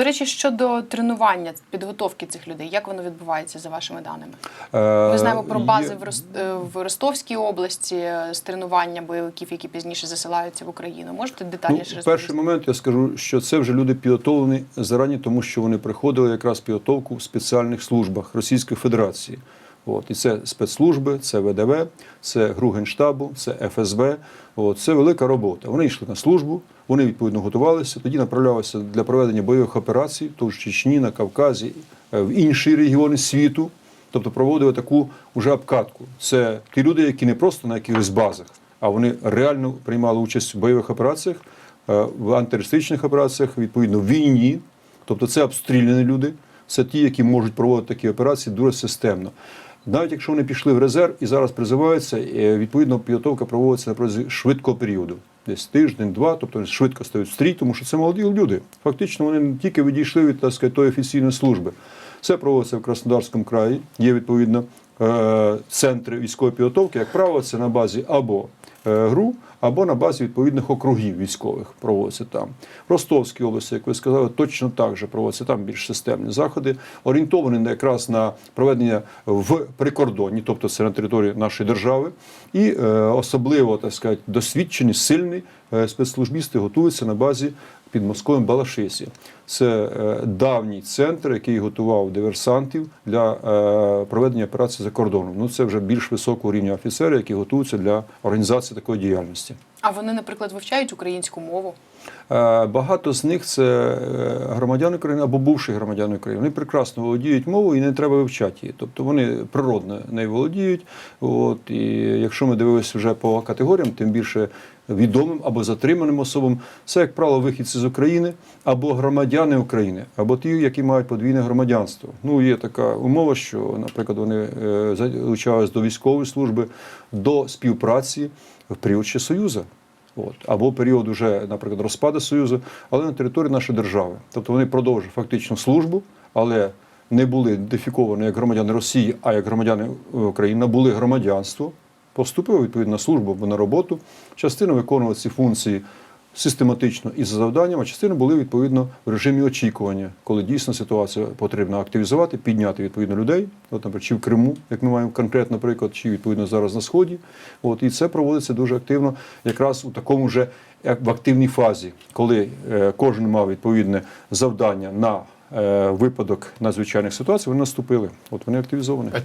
до речі, щодо тренування, підготовки цих людей, як воно відбувається за вашими даними? Е, Ми знаємо про бази в, Рос... е, в Ростовській області е, з тренування бойовиків, які пізніше засилаються в Україну. Можете детальніше ну, розповісти? перший момент я скажу, що це вже люди підготовлені зарані, тому що вони приходили якраз підготовку в спеціальних службах Російської Федерації. От, і це спецслужби, це ВДВ, це ГРУ Генштабу, це ФСБ. От, це велика робота. Вони йшли на службу, вони відповідно готувалися, тоді направлялися для проведення бойових операцій, в Чечні, на Кавказі, е, в інші регіони світу. Тобто проводили таку уже обкатку. Це ті люди, які не просто на якихось базах, а вони реально приймали участь в бойових операціях, е, в антитерористичних операціях, відповідно, в війні. Тобто це обстріляні люди, це ті, які можуть проводити такі операції дуже системно. Навіть якщо вони пішли в резерв і зараз призиваються, е, відповідно підготовка проводиться на протязі швидкого періоду. Десь тиждень, два, тобто швидко стають стрій, тому що це молоді люди. Фактично вони не тільки відійшли від так сказати, тої офіційної служби. Це проводиться в Краснодарському краї. Є відповідно центри військової підготовки. Як правило, це на базі або е, ГРУ, або на базі відповідних округів військових проводиться там. В Ростовській області, як ви сказали, точно так же проводяться там більш системні заходи, орієнтовані якраз на проведення в прикордонні, тобто це на території нашої держави, і е, особливо так сказати, досвідчені, сильні е, спецслужбісти готуються на базі під Москвою Балашисі. Це е, давній центр, який готував диверсантів для е, проведення операції за кордоном. Ну це вже більш високого рівня офіцери, які готуються для організації такої діяльності. А вони, наприклад, вивчають українську мову. Е, Багато з них це е, громадяни України або бувші громадяни України. Вони прекрасно володіють мовою і не треба вивчати її. Тобто вони природно нею володіють. От, і якщо ми дивилися вже по категоріям, тим більше відомим або затриманим особам, це, як правило, вихідці з України або громадяни України, або ті, які мають подвійне громадянство. Ну, є така умова, що, наприклад, вони е, залучались до військової служби, до співпраці в період ще Союзу. От. Або період уже, наприклад, розпаду Союзу, але на території нашої держави. Тобто вони продовжують фактично службу, але не були ідентифіковані як громадяни Росії, а як громадяни України, були громадянство, поступили відповідно на службу або на роботу. Частина виконувала ці функції систематично і за завданням, а частина були відповідно в режимі очікування, коли дійсно ситуацію потрібно активізувати, підняти відповідно людей. От, наприклад, чи в Криму, як ми маємо конкретно приклад, чи відповідно зараз на сході. От і це проводиться дуже активно, якраз у такому вже в активній фазі, коли е, кожен мав відповідне завдання на е, випадок надзвичайних ситуацій, вони наступили. От вони активізовані.